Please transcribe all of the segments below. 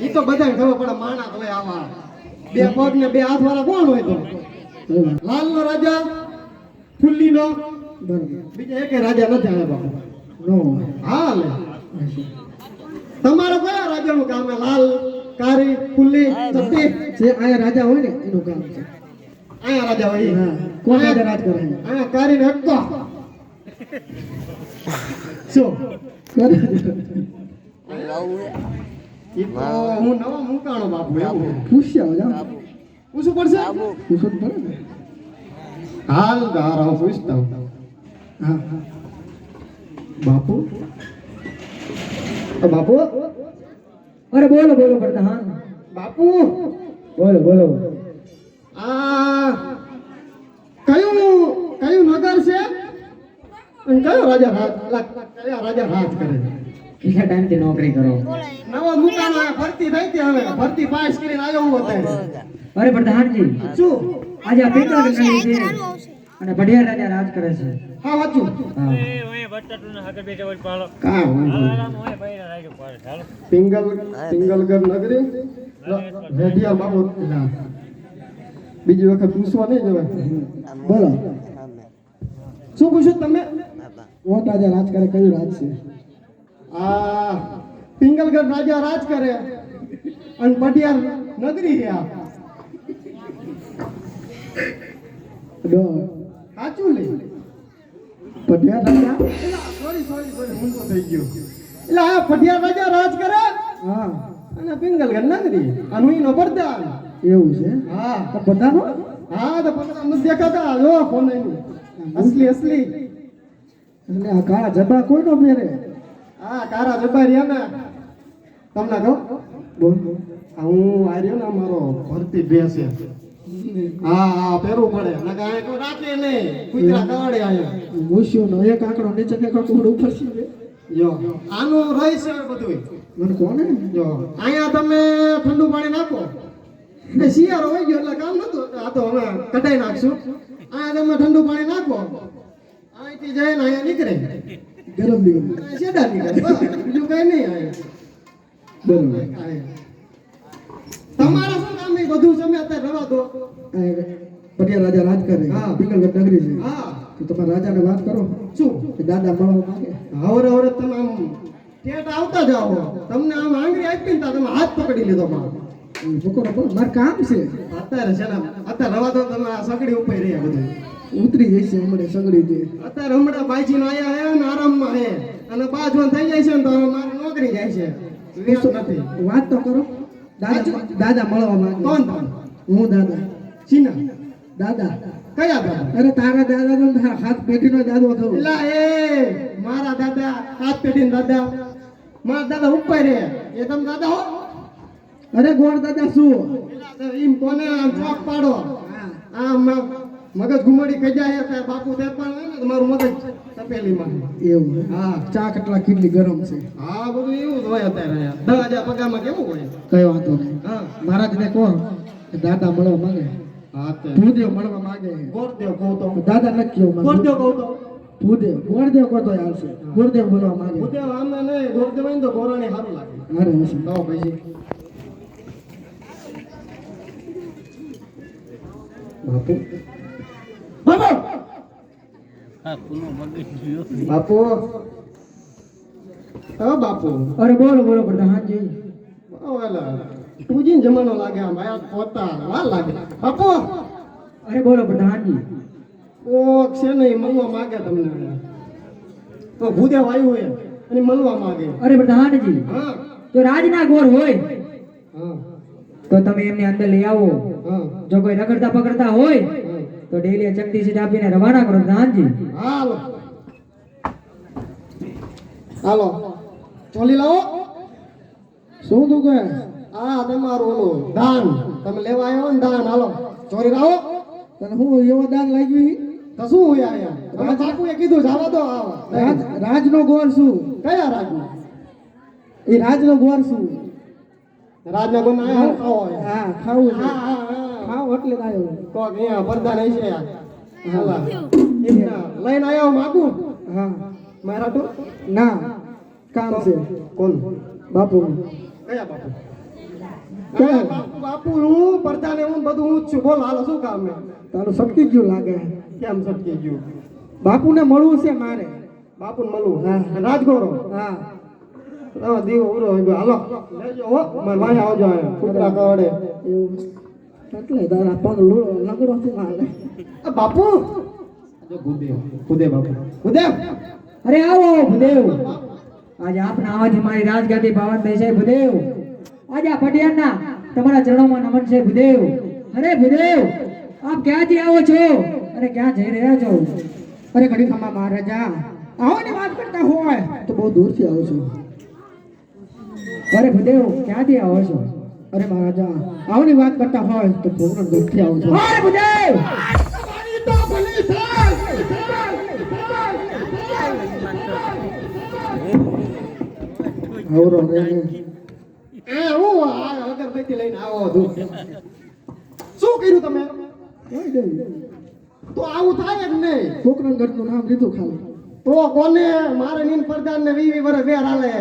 એ તો બધાને ખબર પડે માણા આવા બે પગ ને બે હાથ વાળા કોણ હોય તો લાલ નો રાજા ફુલ્લી નો બીજા એકે રાજા નથી આવે બાપુ નો હા તમારો કયા રાજાનું કામ લાલ? કારી ફુલ્લી સત્તી જે આયા રાજા હોય ને એનું કામ છે. આયા રાજા હોય હા કોણ રાજા રાજ કરે? આયા કારી ને હક્કો શું કરે હું નવો મૂકાણો બાપુ એવું? પૂછ્યા જાઓ. પૂછવું પડશે? પૂછવું પડે ને. હાલ ગારા હું પૂછતા. હું. હા હા બાપુ બાપુ? અરે બોલો બોલો પડતા હા. બાપુ! બોલો બોલો. આ કયું કયું નગર છે? અને કયો રાજા રાજ કયા રાજા રાજ કરે? કેટલા ટાઈમથી નોકરી કરો. નવો મુકામ ભરતી થઈ હતી હવે. ભરતી પાસ કરીને આવ્યો હું અત્યારે. અરે પ્રધાનજી શું? આજે આ પેટા છે. અને બઢિયા રાજા રાજ કરે છે. હા વાંચું હા. નગરી? રેડિયા બાબુ. બીજી વખત પૂછવા નહીં જવાય. બોલો. શું પૂછ્યું તમે? વોટ રાજા રાજ કરે કયું રાજ છે? આ પિંગલગઢ રાજા રાજ કરે. અને પટિયાર નગરી છે આ. સાચું લે. પઢિયા રાજા સોરી સોરી સોરી હું તો થઈ ગયો. એટલે આ પટિયાર રાજા રાજ કરે? હા. અને પિંગલ નગરી અને હું એનો પ્રધાન એવું છે? હા તો બધાનો? હા તો પતરા નથી દેખાતા. લો ફોન અસલી અસલી. એટલે આ કાળા જબા કોઈનો પહેરે? હા કારા રહ્યા ને. તમને કહું? બોલ. આ હું આર્યો ને મારો ભરતી ભેસ છે. હા હા પડે. નકા આ કોઈ રાખે નહીં. કુતરા કવાડે આયા. મૂસ્યો નો એક આંકડો નીચે ને એક ઉપર છે જો આનું રહી છે બધું મને કોને? જો અહીંયા તમે ઠંડુ પાણી નાખો. શિયાળો હોય ગયો એટલે કામ નતું. આ તો હવે કઢાઈ નાખશું. અહીંયા તમે ઠંડુ પાણી નાખો. અહીંથી જાય ને અહીંયા નીકળે. ગરમ શેડા નીકળે. બીજું કઈ નહીં અહીંયા. બરોબર. અહીંયા. તમારે શું બધું તમે અત્યારે રવા દો. પટિયા રાજા રાજ કરે. હા. પિંગલગઢ નગરી છે. હા. તો તમારા રાજાને વાત કરો. શું? કે દાદા મળવા માંગે. હવર હવર તમે આમ ટેટ આવતા જાઓ તમને આમ આંગળી આપી ને તમે હાથ પકડી લીધો માં છોકરો બોલો મારે કામ છે. અત્યારે છે ને અત્યારે રવા દો તમે આ સગડી ઉપર રહ્યા બધું. ઉતરી જશે હમણાં સગડી દે અત્યારે હમણાં બાઈજી નો આયા હે ને આરામમાં હે. અને બાજુ થઈ જાય છે ને તો મારી નોકરી જાય છે. વાત તો કરો. દાદા મળવા માંગે કોણ હું દાદા. સીના દાદા. કયા દાદા? અરે તારા દાદા નો હાથ પેટીનો દાદો થયો એલા એ મારા દાદા હાથ પેઢી દાદા. મારા દાદા ઉપર રે એ તમે દાદા હો? અરે ગોળ દાદા શું? એમ કોને આમ ચોક પાડો? આમ. મગજ ઘુમાડી ખાઈ જાય ત્યારે બાપુ તે પણ તો મારું મગજ તપેલીમાં એવું હા. ચા કેટલા કેટલી ગરમ છે? હા બધું એવું જ હોય અત્યારે. દસ હજાર પગારમાં કેવું હોય? કઈ વાંધો નહીં. હા. મહારાજને કહો કે દાદા મળવા માંગે. હા ભૂદેવ મળવા માંગે. ગોરદેવ કહું તો દાદા નક્કી ગોરદેવ કહું તો ભૂદેવ ગોરદેવ કહો તો આવશે. ગોરદેવ બોલવા માંગે. ભૂદેવ આમને નહીં ગોરદેવ હોય ને તો ગોરાણી સારું લાગે. અરે કહો પછી. બાપુ. બાપુ બાપુ. હા બાપુ. અરે બોલો બોલો પ્રધાનજી ઓલા પૂજીને જમાનો લાગે આમ આયા પોતા વાર લાગે. બાપુ. અરે બોલો પ્રધાનજી ઓ છે નહીં મળવા માંગે તમને. તો ભૂદેવ આવ્યું હોય અને મળવા માંગે. અરે પ્રધાનજી હા જો રાજના ગોર હોય તો તમે એમને અંદર લઈ આવો. જો કોઈ રગડતા પકડતા હોય. તો ડેલી ચકતી સીટ આપીને રવાના કરો રાજી. હાલો. હાલો. ચોલી લાવો. શું તું કહે? આ તમારું ઓલું દાન. તમે લેવા આવ્યો ને દાન હાલો. ચોરી લાવો. તને હું એવો દાન લાગ્યું તો શું હોય આયા તમે બાપુએ કીધું જવા દો આવો. રાજ રાજનો ગોર શું? કયા રાજનો? એ રાજનો ગોર શું? રાજના ગુણ આયા ખાવો. હા ખાવું હા. ખાવ એટલે આવ્યો તો અહીંયા છે હાલા. લઈને આવ્યો માગું હા. મારા તો? ના કામ છે. કોણ? બાપુ. કયા બાપુ? બાપુ બાપુ હું પરદાને હું બધું હું જ છું. બોલ હાલો શું કામ તારું સટકી ગયું લાગે. કેમ સટકી ગયું? બાપુને મળવું છે મારે. બાપુ મળવું? હા. રાજગોરો? હા. દીવો ઉરો હાલો લેજો હો. મારે વાંહે આવજો અહીંયા. કૂતરા કવડે. એટલે તારા પગ લગડો છે મારે બાપુ ગુદેવ ગુદેવ બાપુ ગુદેવ અરે આવો ભૂદેવ આજે આપના આવાથી મારી રાજગાદી ભાવન થઈ છે ભૂદેવ આજે આ પટિયાના તમારા ચરણોમાં નમન છે ભૂદેવ અરે ભૂદેવ આપ ક્યાંથી આવો છો અરે ક્યાં જઈ રહ્યા છો અરે ઘડી ખમા મહારાજા આવવાની વાત કરતા હોય તો બહુ દૂરથી આવો છો અરે ભૂદેવ ક્યાંથી આવો છો અરે મહારાજા આવની વાત કરતા હોય તો પૂર્ણ દુઃખથી આવું છું. અરે ભૂદેવ આવરો રે એ હું આ અગરબત્તી લઈને આવો શું કર્યું તમે? તો આવું થાય જ નહીં. છોકરા ઘરનું નામ લીધું ખાલી. તો કોને મારે નીન પ્રધાન ને વીવી વર્ષ વેર હાલે?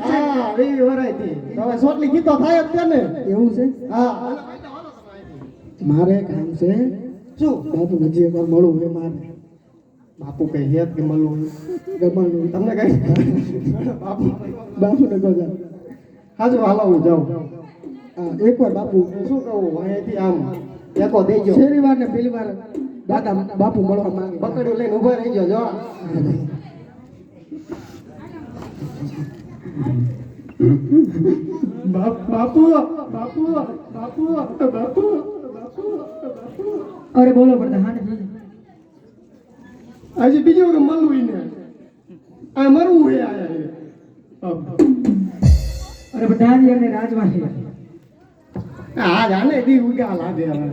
હા વીવી વર્ષથી હવે સોટલી ગીતો થાય જ ને? એવું છે? હા. મારે કામ છે. શું? બાપુ નજી એકવાર મળું એ મારે. બાપુ કઈ હેત કે મળવું ગમવાનું તમને કઈ? બાપુ બાપુને કહો જા. હાજુ હાલો હું જાઉં હા એકવાર બાપુ. શું કહું? અહીંયાથી આમ. એકો દેજો. છેલ્લી વાર ને પેલી વાર દાદા બાપુ મળવા માંગે પકડ્યું લઈને ઊભા રહી જો બાપુ બાપુ બાપુ બાપુ અરે બોલો પ્રધાનજી આજે બીજું કે મળવું ને આ મરવું હે આયા અરે પ્રધાનજી અમને રાજવાહી આ જાને દી ઉગા લાગે હવે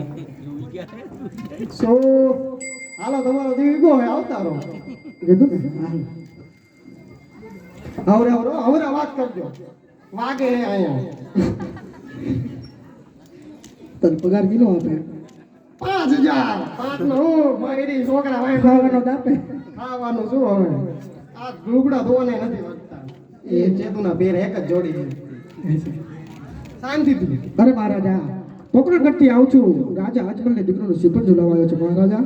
સો હાલો તમારો દીવી ગો હવે આવતા રહો કીધું ને. આવરે આવરો આવરે વાત કરજો. વાગે હે અહીંયા. તન પગાર કેટલો આપે? પાંચ હજાર. પાંચ નો હું છોકરા વાય ખાવાનો આપે. ખાવાનું શું હવે? આ લુગડા ધોવાને નથી વાગતા એ ચેતુના પેર એક જ જોડી શાંતિથી. અરે મહારાજા પોકરણગઢથી આવું છું. રાજા અજમલને દીકરાનો સિપર ઝુલાવાયો છે મહારાજા.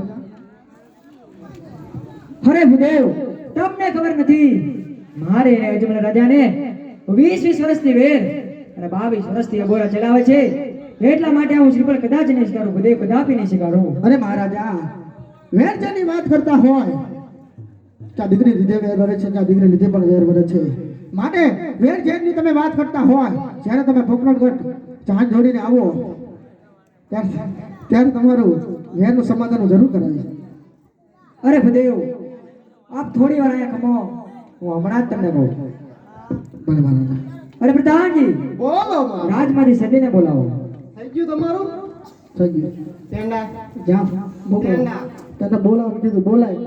અરે ભૂદેવ તમને ખબર નથી. મારે અજમલ રાજાને વીસ વીસ વર્ષની વેર અને બાવીસ વર્ષથી અબોરા ચલાવે છે. એટલા માટે હું શ્રીફળ કદાચ નહીં સ્વીકારું ભૂદેવ કદાપી નહીં સ્વીકારું અરે મહારાજા વેરજાની વાત કરતા હોય ત્યાં દીકરી લીધે વેર ભરે છે ત્યાં દીકરી લીધે પણ વેર ભરે છે. માટે વેર જેની તમે વાત કરતા હોય જ્યારે તમે પોકરણગઢ ચાંદ જોડીને આવો ત્યારે તમારું વેરનું સમાધાન જરૂર કરાવીશ. અરે ભદેવ આપ થોડી વાર અહીંયા ખમો. હું હમણાં જ તમને કહું ભલે ભલે અરે પ્રધાનજી બોલો રાજમારી સદીને બોલાવો. થઈ ગયું તમારું? થઈ ગયું. તેંડા જા ટેંડા તને બોલાવું કીધું બોલાય.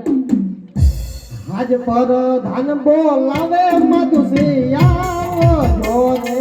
આજ પર ધાન બોલાવે મધુસિયા જોને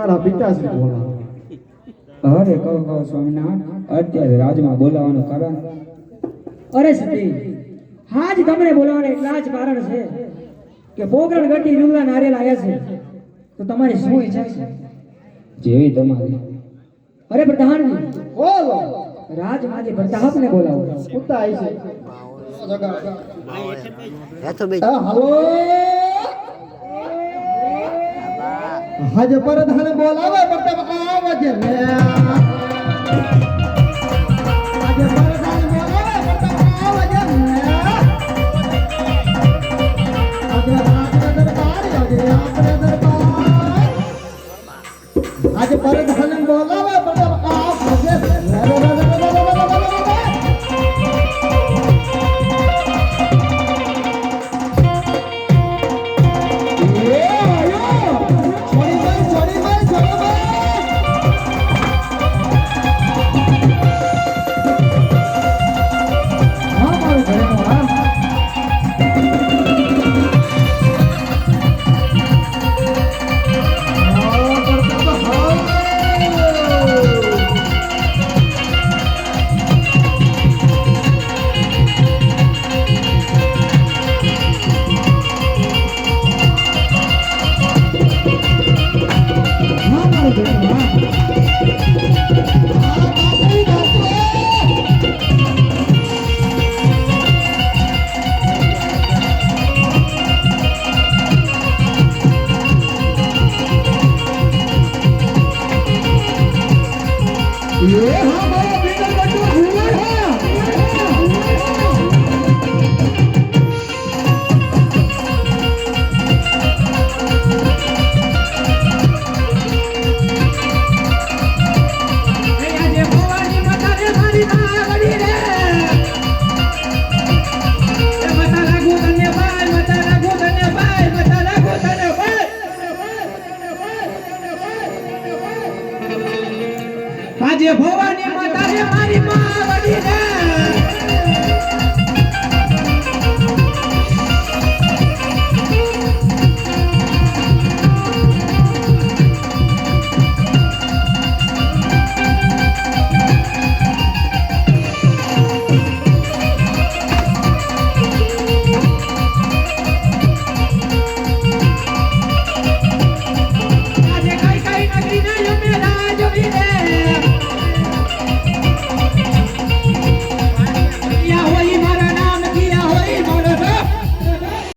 અમારા પિતાશ્રી બોલા અરે કહો કહો સ્વામિનારાયણ અત્યારે રાજમાં બોલાવાનું કારણ? અરે સતી હાજ તમને બોલાવવાનું એટલા જ કારણ છે કે બોગરણ ગટી રૂગલા નારિયેલ આવ્યા છે. તો તમારી શું ઈચ્છા છે? જેવી તમારી. અરે પ્રધાનજી બોલો. રાજમાંથી પ્રતાપને બોલાવો. કુતા આવી છે हज परधान बोलावा मतलब आवाज हज परधान बोलावा मतलब आवाज हज आपका दरबार हज आपका दरबार बोलावा Yeah.